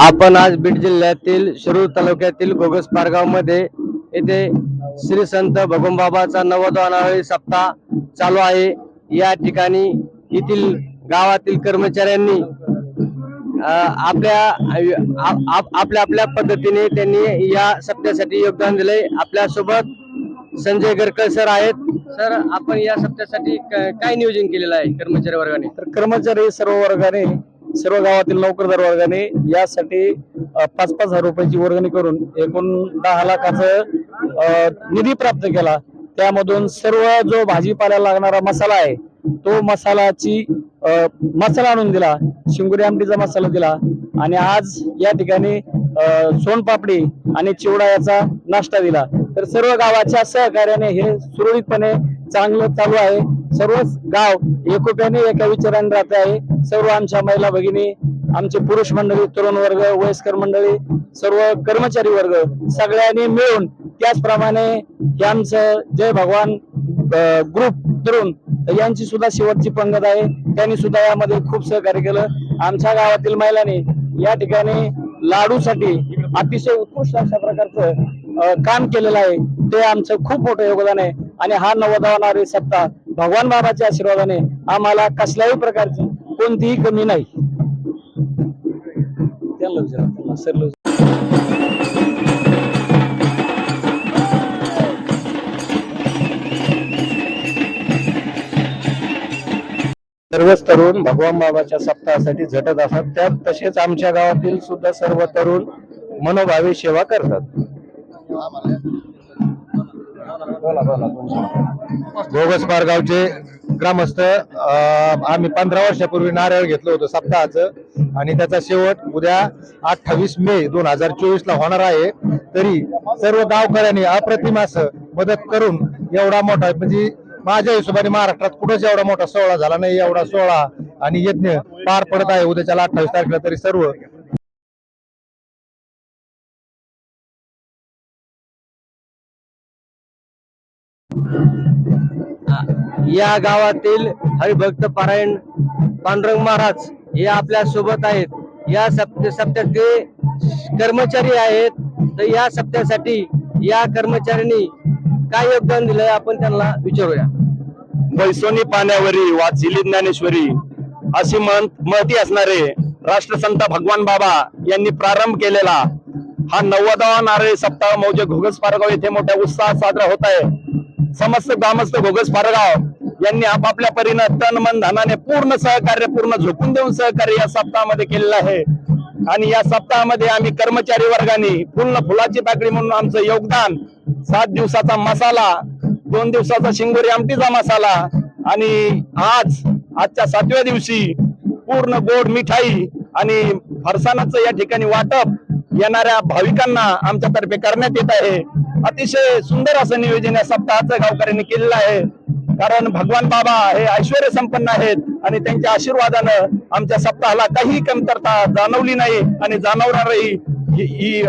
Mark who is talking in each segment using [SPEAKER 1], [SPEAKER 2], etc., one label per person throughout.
[SPEAKER 1] आपण आज बीड जिल्ह्यातील शिरूर तालुक्यातील गोगस पारगावमध्ये येथे श्री संत भगवानबाबाचा नवदानावळी सप्ताह चालू आहे. या ठिकाणी येथील गावातील कर्मचाऱ्यांनी आपल्या आप- आपल्या आपल्या पद्धतीने त्यांनी या सप्त्यासाठी योगदान दिले आपल्यासोबत संजय गरकर सर आहेत. सर आपण या सप्त्यासाठी काय नियोजन केलेलं आहे कर्मचारी वर्गाने?
[SPEAKER 2] तर कर्मचारी सर्व वर्गाने सर्व गावातील नोकरदार वर्गाने यासाठी पाच पाच हजार रुपयाची वर्गणी करून एकूण दहा लाखाचं निधी प्राप्त केला. त्यामधून सर्व जो भाजीपाला लागणारा मसाला आहे तो मसालाची मसाला आणून दिला शिंगुरी आमटीचा मसाला दिला आणि आज या ठिकाणी सोनपापडी आणि चिवडा याचा नाश्ता दिला. तर सर्व गावाच्या सहकार्याने हे सुरळीतपणे चांगलं चालू आहे. सर्व गाव एकोप्याने एका विचाराने राहत आहे. सर्व आमच्या महिला भगिनी आमचे पुरुष मंडळी तरुण वर्ग वयस्कर मंडळी सर्व कर्मचारी वर्ग सगळ्यांनी मिळून त्याचप्रमाणे हे आमचं जय भगवान ग्रुप तरुण यांची सुद्धा शेवटची पंगत आहे. त्यांनी सुद्धा यामध्ये खूप सहकार्य केलं. आमच्या गावातील महिलांनी या ठिकाणी लाडूसाठी अतिशय उत्कृष्ट अशा प्रकारचं काम केलेलं आहे. ते आमचं खूप मोठं योगदान आहे आणि हा नवदावणारे सत्ता भगवान बाबाच्या आशीर्वादाने आम्हाला कसल्याही प्रकारची कोणतीही कमी नाही. त्यांना विचारा, सर्वच तरुण भगवान बाबाच्या सप्ताहासाठी झटत असतात. त्यात तसेच आमच्या गावातील सुद्धा सर्व तरुण मनोभावे सेवा करतात. बोला बोला
[SPEAKER 3] गावचे ग्रामस्थ आम्ही पंधरा वर्षापूर्वी नारळ घेतलं होतं सप्ताहाचं. आणि त्याचा शेवट उद्या अठ्ठावीस मे दोन हजार चोवीस ला होणार आहे. तरी सर्व गावकऱ्यांनी अप्रतिमास मदत करून एवढा मोठा म्हणजे माझ्या हिशोबाने महाराष्ट्रात कुठंच एवढा मोठा सोहळा झाला नाही एवढा सोहळा आणि यज्ञ पार पडत आहे उद्याच्या अठ्ठावीस तारखेला तरी सर्व
[SPEAKER 1] या गावातील हरिभक्त पारायण पांडुरंग महाराज हे आपल्यासोबत आहेत. या सप्त सप्त्याचे कर्मचारी आहेत. तर या सप्त्यासाठी या कर्मचाऱ्यांनी काय योगदान दिलंय आपण त्यांना विचारूया.
[SPEAKER 2] बैसोनी पाण्यावरी वाचिली ज्ञानेश्वरी अशी मन महती असणारे राष्ट्रसंत भगवान बाबा यांनी प्रारंभ केलेला हा नव्वदावा नारळी सप्ताह मौजे घोगस पारगाव येथे मोठ्या उत्साहात साजरा होत आहे. समस्त ग्रामस्थ घोगस पारगाव यांनी आपापल्या परीनं तन मन धनाने पूर्ण सहकार्य पूर्ण झोकून देऊन सहकार्य या सप्ताहामध्ये केलेलं आहे. आणि या सप्ताहामध्ये आम्ही कर्मचारी वर्गाने पूर्ण फुलाची पाकडी म्हणून आमचं योगदान सात दिवसाचा मसाला दोन दिवसाचा शिंगोरी आमटीचा मसाला आणि आज आजच्या सातव्या दिवशी पूर्ण गोड मिठाई आणि फरसाणाचं या ठिकाणी वाटप येणाऱ्या भाविकांना आमच्यातर्फे करण्यात येत आहे. अतिशय सुंदर असं नियोजन या सप्ताहाचं गावकऱ्यांनी केलेलं आहे. कारण भगवान बाबा हे ऐश्वर संपन्न आहेत आणि त्यांच्या आशीर्वादानं आमच्या सप्ताहाला काही कमतरता जाणवली नाही आणि जाणवणारही ही ही-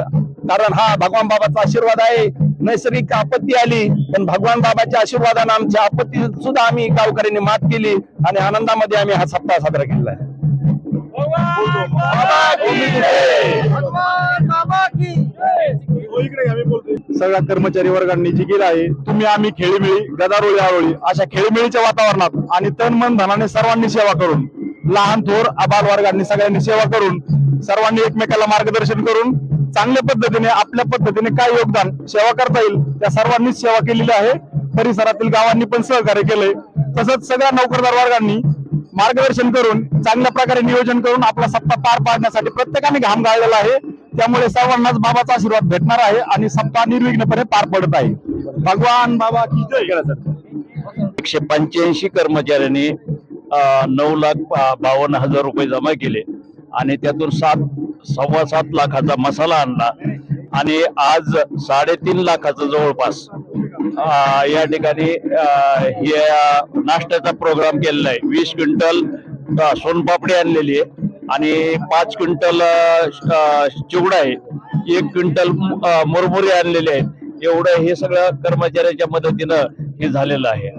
[SPEAKER 2] कारण हा भगवान बाबाचा आशीर्वाद आहे. नैसर्गिक आपत्ती आली पण भगवान बाबाच्या आशीर्वादानं आमच्या आपत्ती सुद्धा आम्ही गावकऱ्यांनी मात केली आणि आनंदामध्ये आम्ही हा सप्ताह साजरा केला आहे.
[SPEAKER 3] सगळ्या कर्मचारी वर्गांनी जी केलं आहे तुम्ही आम्ही खेळीमेळी गदारोळी आरोळी अशा खेळीमेळीच्या वातावरणात आणि तन मन धनाने सर्वांनी सेवा करून लहान थोर आबाल वर्गांनी सगळ्यांनी सेवा करून सर्वांनी एकमेकाला मार्गदर्शन करून चांगल्या पद्धतीने आपल्या पद्धतीने काय योगदान सेवा करता येईल त्या सर्वांनीच सेवा केलेली आहे. परिसरातील गावांनी पण सहकार्य केलंय. तसंच सगळ्या नोकरदार वर्गांनी मार्गदर्शन करून चांगल्या प्रकारे नियोजन करून आपला सप्ताह पार पाडण्यासाठी प्रत्येकाने घाम गाळलेला आहे. त्यामुळे सर्वांनाच बाबाचा आशीर्वाद भेटणार आहे आणि सप्ताह निर्विघ्नपणे पार पडत आहे. भगवान बाबा की जय.
[SPEAKER 4] एकशे पंच्याऐंशी कर्मचाऱ्यांनी नऊ लाख बावन्न हजार रुपये जमा केले. आणि त्यातून सात सव्वा सात लाखाचा मसाला आणला. आणि आज साडेतीन लाखाचा जवळपास या ठिकाणी हे नाश्त्याचा प्रोग्राम केलेला आहे. वीस क्विंटल सोनपापडी आणलेली आहे आणि पाच क्विंटल चिवडा आहे. एक क्विंटल मुरमुरी मुरमुरे आणलेले आहेत. एवढं हे सगळं कर्मचाऱ्याच्या मदतीनं हे झालेलं आहे.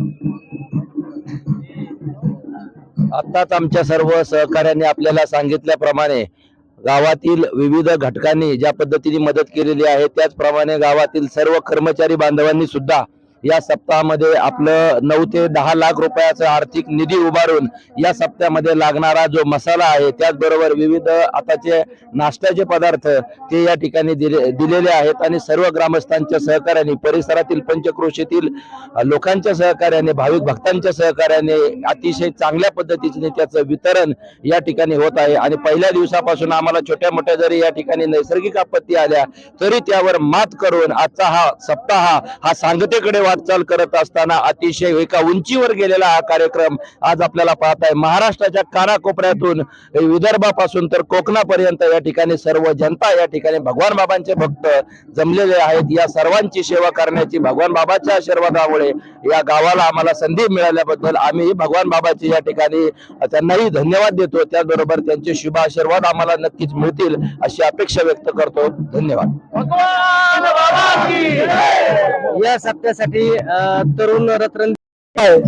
[SPEAKER 1] आताच आमच्या सर्व सहकाऱ्यांनी आपल्याला सांगितल्याप्रमाणे
[SPEAKER 5] गावातील विविध घटकांनी ज्या पद्धतीने मदत केलेली आहे त्याचप्रमाणे गावातील सर्व कर्मचारी बांधवांनी सुद्धा या सप्ताहामध्ये आपलं नऊ ते दहा लाख रुपयाचा आर्थिक निधी उभारून या सप्त्यामध्ये लागणारा जो मसाला आहे त्याचबरोबर विविध आताचे नाश्त्याचे पदार्थ ते या ठिकाणी दिले दिलेले आहेत. आणि सर्व ग्रामस्थांच्या सहकार्याने परिसरातील पंचक्रोशीतील लोकांच्या सहकार्याने भाविक भक्तांच्या सहकार्याने अतिशय चांगल्या पद्धतीने त्याचं वितरण या ठिकाणी होत आहे. आणि पहिल्या दिवसापासून आम्हाला छोट्या मोठ्या जरी या ठिकाणी नैसर्गिक आपत्ती आल्या तरी त्यावर मात करून आजचा हा सप्ताह हा सांगतेकडे वाटचाल करत असताना अतिशय एका उंचीवर गेलेला हा कार्यक्रम आज आपल्याला पाहत आहे महाराष्ट्राच्या कानाकोपऱ्यातून विदर्भापासून तर कोकणापर्यंत या ठिकाणी सर्व जनता या ठिकाणी भगवान बाबांचे भक्त जमलेले आहेत. या सर्वांची सेवा करण्याची भगवान बाबाच्या आशीर्वादामुळे या गावाला आम्हाला संधी मिळाल्याबद्दल आम्ही भगवान बाबाची या ठिकाणी त्यांनाही धन्यवाद देतो. त्याचबरोबर त्यांचे शुभ आशीर्वाद आम्हाला नक्कीच मिळतील अशी अपेक्षा व्यक्त करतो. धन्यवाद.
[SPEAKER 1] या सप्त्यासाठी तरुण रत्न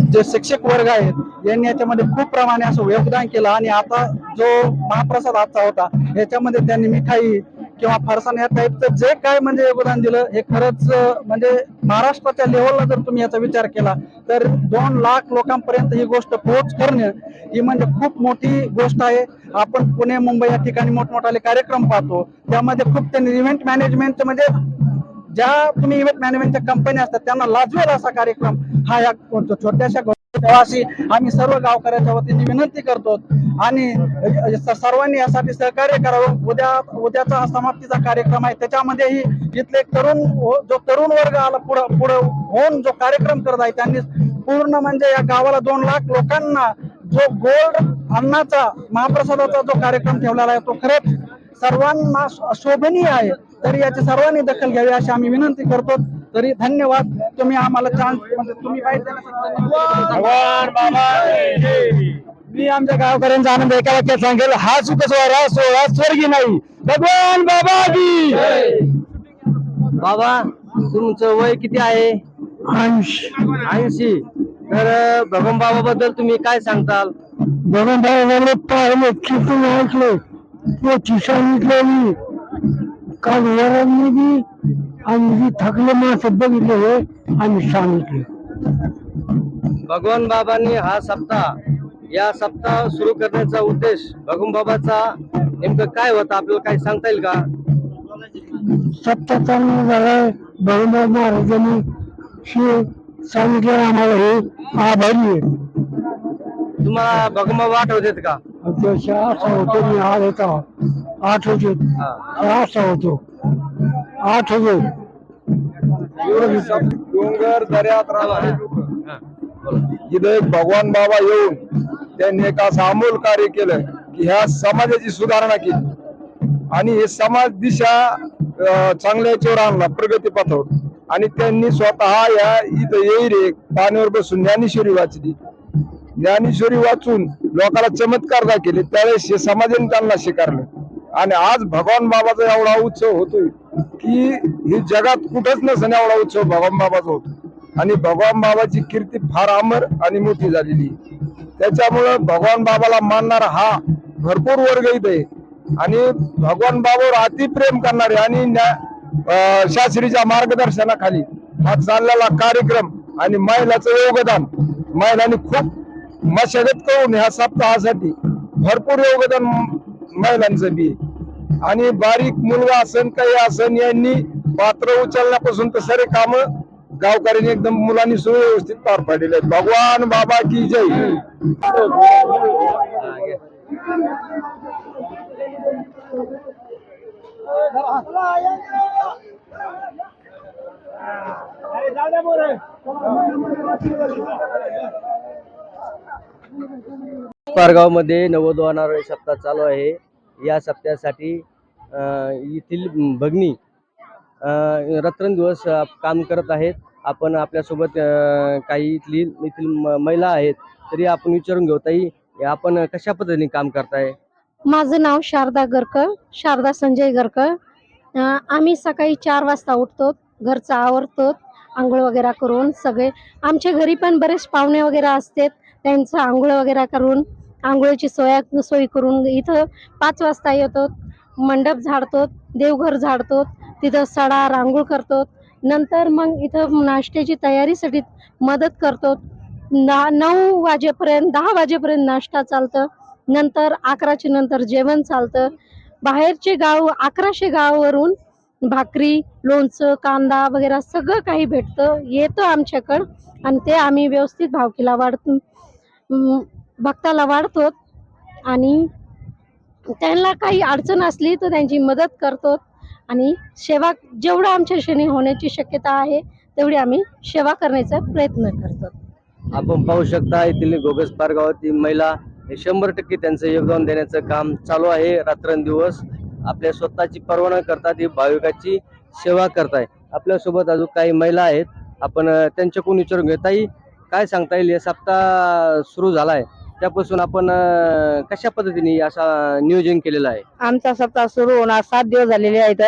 [SPEAKER 6] जे शिक्षक वर्ग आहेत यांनी याच्यामध्ये खूप प्रमाणे असं योगदान केलं आणि आता जो महाप्रसाद आजचा होता याच्यामध्ये त्यांनी मिठाई किंवा फरसाण या टाईपचं जे काय म्हणजे योगदान दिलं हे खरंच म्हणजे महाराष्ट्राच्या लेवलला जर तुम्ही याचा विचार केला तर दोन लाख लोकांपर्यंत ही गोष्ट पोहोच करणे ही म्हणजे खूप मोठी गोष्ट आहे. आपण पुणे मुंबई या ठिकाणी मोठमोठाले कार्यक्रम पाहतो. त्यामध्ये खूप त्यांनी इव्हेंट मॅनेजमेंट म्हणजे ज्या तुम्ही इव्हेंट मॅनेजमेंटच्या कंपन्या असतात त्यांना लाजवेल असा कार्यक्रम. हा या छोट्याशा अशी आम्ही सर्व गावकऱ्यांच्या वतीने विनंती करतो. आणि सर्वांनी यासाठी सहकार्य करावं. उद्या उद्याचा हा समाप्तीचा कार्यक्रम आहे. त्याच्यामध्येही इथले एक तरुण जो तरुण वर्ग आला पुढं पुढं होऊन जो कार्यक्रम करत आहे त्यांनी पूर्ण म्हणजे या गावाला दोन लाख लोकांना जो गोल्ड अन्नाचा महाप्रसादाचा जो कार्यक्रम ठेवलेला आहे तो खरंच सर्वांना शोभनीय आहे. तरी याची सर्वांनी दखल घ्यावी अशी आम्ही विनंती करतो. तरी धन्यवाद. तुम्ही आम्हाला चान्स म्हणजे तुम्ही
[SPEAKER 1] मी आमच्या गावकऱ्यांचा आनंद एका वाक्यात सांगेल हा सुख सोहळा सोहळा स्वर्गी नाही. भगवान बाबा की बाबा तुमचं वय किती आहे? ऐंशी. तर अं, भगवान बाबा बद्दल तुम्ही काय सांगताल?
[SPEAKER 7] भगवान बाबाला पाहिलं कीर्तन ऐकलं सांगितलं मी काल वरांमध्ये आम्ही जी थकले माणसं बघितले होय आम्ही सांगितले.
[SPEAKER 1] भगवान बाबांनी हा सप्ताह या सप्ताह सुरू करण्याचा उद्देश भगवान बाबाचा नेमकं काय होता? आपल्याला काय सांगता येईल का?
[SPEAKER 7] सत्ता चालू झालाय भगवान महाराजांनी हे सांगितलं आम्हाला. हे आभारी आहे.
[SPEAKER 1] तुम्हाला भगवान बाबा आठवतात का?
[SPEAKER 7] अध्यक्ष असा होतो मी आठ होता. आठ होते. असा होतो. आठ होते.
[SPEAKER 3] डोंगर दर्यात इथे भगवान बाबा येऊन त्यांनी एक असं अमोल कार्य केलं की ह्या समाजाची सुधारणा केली. आणि हे समाज दिशा चांगल्या याच्यावर आणला प्रगती पथावर. आणि त्यांनी स्वतः या इथं येईल पाण्यावर बसून ज्ञानेश्वरी वाचली. ज्ञानेश्वरी वाचून लोकांना चमत्कार दाखवले त्यावेळेस हे समाजाने त्यांना स्वीकारलं आणि आज भगवान बाबाचा एवढा उत्सव होतोय की ही जगात कुठंच नसेल एवढा उत्सव भगवान बाबाचा होतो आणि भगवान बाबाची कीर्ती फार अमर आणि मोठी झालेली आहे. त्याच्यामुळं भगवान बाबाला मानणारा हा भरपूर वर्ग इथे आहे. आणि भगवान बाबावर अति प्रेम करणारे आणि न्या- शास्त्रीच्या मार्गदर्शनाखाली हा चाललेला कार्यक्रम आणि महिलाचं योगदान महिलांनी खूप मशागत करून ह्या सप्ताहासाठी भरपूर योगदान महिलांचं बी. आणि बारीक मुलगा असन काही असन यांनी पात्र उचलण्यापासून तर सारे काम गावकऱ्यांनी एकदम मुलांनी सुव्यवस्थित पार पाडलेले आहेत. भगवान बाबा की जय.
[SPEAKER 1] पारगाव पारगावमध्ये नवोदय सप्ताह चालू आहे. या सप्त्यासाठी येथील भगिनी रात्रंदिवस काम करत आहेत. आपण आपल्यासोबत काही इथली येथील महिला आहेत तरी आपण विचारून घेऊ. ताई आपण कशा पद्धतीने काम करताय?
[SPEAKER 8] माझं नाव शारदा गरकर शारदा संजय गरकर. आम्ही सकाळी चार वाजता उठतो घरचं आवरतो आंघोळ वगैरे करून सगळे. आमच्या घरी पण बरेच पाहुणे वगैरे असतात. त्यांचं आंघोळ वगैरे करून आंघोळीची सोया सोय करून इथं पाच वाजता येतो मंडप झाडतो देवघर झाडतो तिथं सडा रांगोळ करतो नंतर मग इथं नाश्त्याची तयारीसाठी मदत करतो ना नऊ वाजेपर्यंत दहा वाजेपर्यंत नाश्ता चालतं. नंतर अकराच्या नंतर जेवण चालतं. बाहेरचे गाव अकराशे गावावरून भाकरी लोणचं कांदा वगैरे सगळं काही भेटतं येतं आमच्याकडं. आणि ते आम्ही व्यवस्थित भावकीला वाढतो. भक्ताला वाढतो आणि त्यांना काही अडचण असली तर त्यांची मदत करतो आणि सेवा जेवढं आमच्या क्षणी होण्याची शक्यता आहे तेवढी आम्ही सेवा करण्याचा प्रयत्न करतो.
[SPEAKER 1] आपण पाहू शकता येथील गोगस पार गावातील महिला हे शंभर टक्के त्यांचं योगदान देण्याचं काम चालू आहे. रात्रंदिवस आपल्या स्वतःची पर्वा न करता भाविकाची सेवा करताय. आपल्यासोबत अजून काही महिला आहेत. आपण त्यांच्याकडून विचारून घेताही काय सांगता येईल? या सप्ताह सुरू झालाय. त्यापासून आपण कशा पद्धतीने असा नियोजन केलेलं आहे?
[SPEAKER 9] आमचा सप्ताह सुरू होणार सात दिवस झालेले आहेत.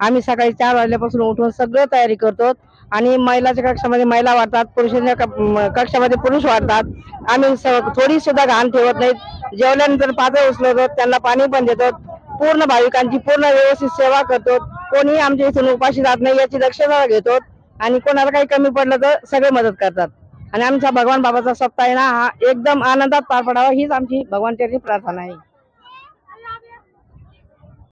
[SPEAKER 9] आम्ही सकाळी चार वाजल्यापासून उठून सगळं तयारी करतो. आणि महिलाच्या कक्षामध्ये महिला वाढतात पुरुषांच्या कक्षामध्ये पुरुष वाढतात. आम्ही थोडी सुद्धा घाण ठेवत नाहीत. जेवल्यानंतर पातळ उचलवतो त्यांना पाणी पण देतो. पूर्ण भाविकांची पूर्ण व्यवस्थित सेवा करतो. कोणी आमच्या इथून उपाशी जात नाही याची दक्षता घेतो. आणि कोणाला काही कमी पडलं तर सगळे मदत करतात. आणि आमच्या भगवान बाबाचा सप्ताह आहे ना हा एकदम आनंदात पार पडावा हीच आमची भगवान प्रार्थना आहे.